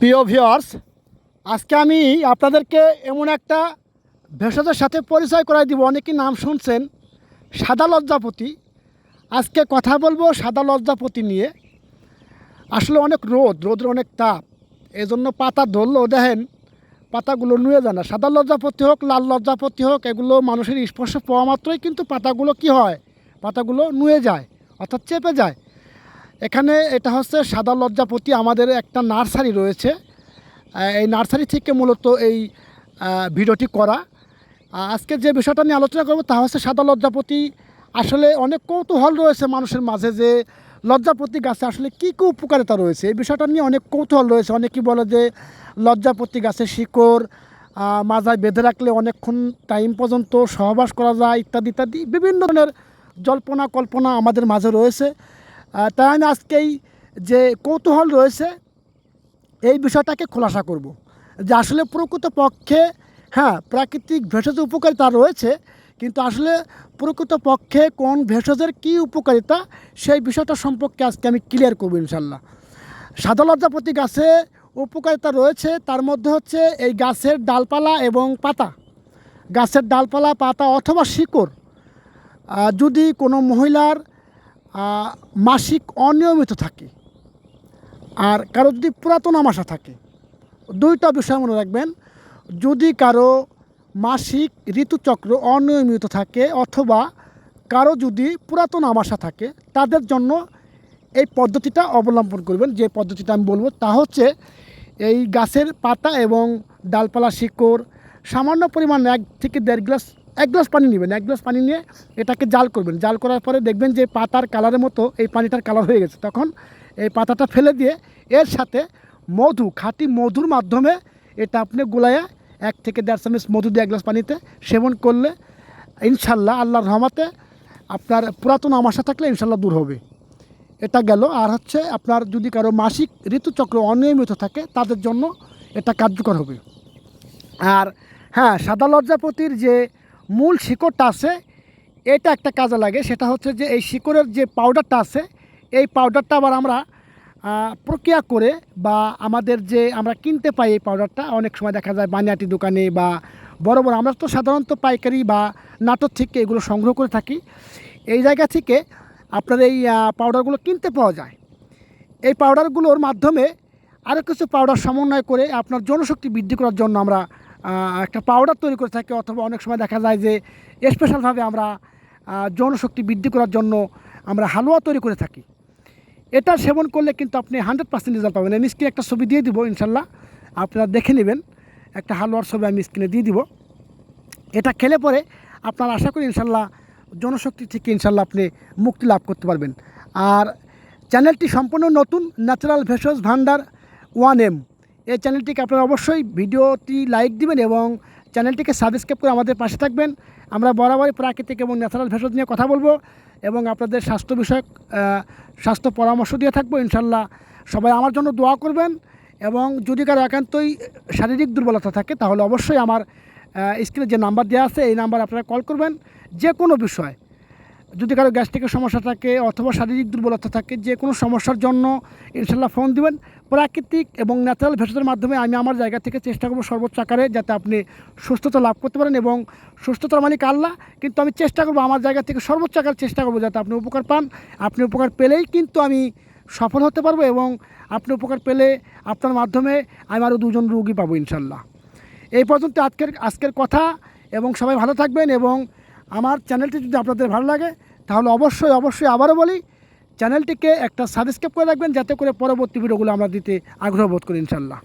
প্রিয় ভিউয়ার্স আজকে আমি আপনাদেরকে এমন একটা ভেষজের সাথে পরিচয় করাই দিব। অনেকেই নাম শুনছেন, সাদা লজ্জাপতি। আজকে কথা বলব সাদা লজ্জাপতি নিয়ে। আসলে অনেক রোদ, রোদের অনেক তাপ। এজন্য পাতা ধরলেও দেখেন, পাতাগুলো নুয়ে যায় না। সাদা লজ্জাপতি হোক, লাল লজ্জাপতি হোক, এগুলো মানুষের স্পর্শ পাওয়া মাত্রই কিন্তু পাতাগুলো কি হয়? পাতাগুলো নুয়ে যায়, অর্থাৎ চেপে যায়। এখানে এটা হচ্ছে সাদা লজ্জাপতি, আমাদের একটা নার্সারি রয়েছে। এই নার্সারি থেকে মূলত এই ভিডিওটি করা। আজকে যে বিষয়টা নিয়ে আলোচনা করব তা হচ্ছে সাদা লজ্জাপতি। আসলে অনেক কৌতূহল রয়েছে মানুষের মাঝে যে লজ্জাপতি গাছে আসলে কী কী উপকারিতা রয়েছে। এই বিষয়টা নিয়ে অনেক কৌতূহল রয়েছে। অনেকেই বলে যে লজ্জাপতি গাছের শিকড় মাজায় বেঁধে রাখলে অনেকক্ষণ টাইম পর্যন্ত সহবাস করা যায় ইত্যাদি ইত্যাদি। বিভিন্ন ধরনের জল্পনা কল্পনা আমাদের মাঝে রয়েছে। তাই আমি আজকেই যে কৌতূহল রয়েছে, এই বিষয়টাকে খোলাসা করব। যে আসলে প্রকৃত পক্ষে হ্যাঁ প্রাকৃতিক ভেষজ উপকারিতা রয়েছে, কিন্তু আসলে প্রকৃত পক্ষে কোন ভেষজের কী উপকারিতা, সেই বিষয়টা সম্পর্কে আজকে আমি ক্লিয়ার করব ইনশাল্লাহ সাদা লজ্জাপতি গাছে উপকারিতা রয়েছে, তার মধ্যে হচ্ছে এই গাছের ডালপালা এবং পাতা। গাছের ডালপালা, পাতা অথবা শিকড় যদি কোনো মহিলার মাসিক অনিয়মিত থাকে। আর কারও যদি পুরাতন আমাশা থাকে, দুইটা বিষয় মনে রাখবেন। যদি কারও মাসিক ঋতুচক্র অনিয়মিত থাকে অথবা কারও যদি পুরাতন আমাশা থাকে, তাদের জন্য এই পদ্ধতিটা অবলম্বন করবেন। যে পদ্ধতিটা আমি বলব তা হচ্ছে, এই গাছের পাতা এবং ডালপালা শিকড় সামান্য পরিমাণ এক থেকে দেড় গ্লাস এক গ্লাস পানি নেবেন, এক গ্লাস পানি নিয়ে এটাকে জাল করবেন। জাল করার পরে দেখবেন যে পাতার কালারের মতো এই পানিটার কালার হয়ে গেছে। তখন এই পাতাটা ফেলে দিয়ে এর সাথে মধু, খাঁটি মধুর মাধ্যমে এটা আপনি গোলায় এক থেকে দেড় চামচ মধু দিয়ে এক গ্লাস পানিতে সেবন করলে ইনশাল্লাহ আল্লাহর রহমাতে আপনার পুরাতন আমাশা থাকলে ইনশাল্লাহ দূর হবে। এটা গেল। আর হচ্ছে আপনার যদি কারও মাসিক ঋতুচক্র অনিয়মিত থাকে, তাদের জন্য এটা কার্যকর হবে। আর হ্যাঁ সাদা লজ্জাপতির যে মূল শিকড়টা আছে, এটা একটা কাজে লাগে, সেটা হচ্ছে যে এই শিকড়ের যে পাউডারটা আছে, এই পাউডারটা আবার আমরা প্রক্রিয়া করে বা আমাদের যে আমরা কিনতে পাই এই পাউডারটা অনেক সময় দেখা যায় বানিয়াটি দোকানে বা বড় বড়, আমরা তো সাধারণত পাইকারি বা নাটক থেকে এগুলো সংগ্রহ করে থাকি। এই জায়গা থেকে আপনার এই পাউডারগুলো কিনতে পাওয়া যায়। এই পাউডারগুলোর মাধ্যমে আরও কিছু পাউডার সমন্বয় করে আপনার জনশক্তি বৃদ্ধি করার জন্য আমরা একটা পাউডার তৈরি করে থাকে অথবা অনেক সময় দেখা যায় যে স্পেশালভাবে আমরা আহ, যৌনশক্তি বৃদ্ধি করার জন্য আমরা হালুয়া তৈরি করে থাকি। এটা সেবন করলে কিন্তু আপনি হান্ড্রেড পার্সেন্ট রেজাল্ট পাবেন। আমি স্ক্রিনে একটা ছবি দিয়ে দিব ইনশাল্লাহ। আপনারা দেখে নেবেন। একটা হালুয়ার ছবি আমি স্ক্রিনে দিয়ে দিব। এটা খেলে পরে আপনার আশা করি ইনশাল্লাহ জনশক্তি থেকে ইনশাল্লাহ আপনি মুক্তি লাভ করতে পারবেন। আর চ্যানেলটি সম্পূর্ণ নতুন ন্যাচারাল ভেষজ ভান্ডার ওয়ান এম এই চ্যানেলটিকে আপনারা অবশ্যই ভিডিওটি লাইক দিবেন এবং চ্যানেলটিকে সাবস্ক্রাইব করে আমাদের পাশে থাকবেন। আমরা বরাবরই প্রাকৃতিক এবং ন্যাচারাল ভেষজ নিয়ে কথা বলব এবং আপনাদের স্বাস্থ্য বিষয়ক স্বাস্থ্য পরামর্শ দিয়ে থাকব ইনশাল্লাহ। সবাই আমার জন্য দোয়া করবেন এবং যদি কারও একান্তই শারীরিক দুর্বলতা থাকে তাহলে অবশ্যই আমার স্ক্রিনে যে নাম্বার দেওয়া আছে এই নাম্বার আপনারা কল করবেন। যে কোনো বিষয় যদি কারও গ্যাস্ট্রিকের সমস্যা থাকে অথবা শারীরিক দুর্বলতা থাকে, যে কোনো সমস্যার জন্য ইনশাল্লাহ ফোন দিবেন। প্রাকৃতিক এবং ন্যাচারাল ভেষজের মাধ্যমে আমি আমার জায়গা থেকে চেষ্টা করব সর্বোচ্চ আকারে যাতে আপনি সুস্থতা লাভ করতে পারেন এবং সুস্থতার মালিক আল্লাহ। কিন্তু আমি চেষ্টা করব আমার জায়গা থেকে সর্বোচ্চ আকারে চেষ্টা করব যাতে আপনি উপকার পান। আপনি উপকার পেলেই কিন্তু আমি সফল হতে পারব এবং আপনি উপকার পেলে আপনার মাধ্যমে আমি আরও দুজন রুগী পাবো ইনশাল্লাহ এই পর্যন্ত আজকের আজকের কথা এবং সবাই ভালো থাকবেন এবং আমার চ্যানেলটি যদি আপনাদের ভালো লাগে, তাহলে অবশ্যই অবশ্যই আবারও বলি, চ্যানেলটিকে একটা সাবস্ক্রাইব করে রাখবেন, যাতে করে পরবর্তী ভিডিওগুলো আমরা দিতে আগ্রহ বোধ করি ইনশাল্লাহ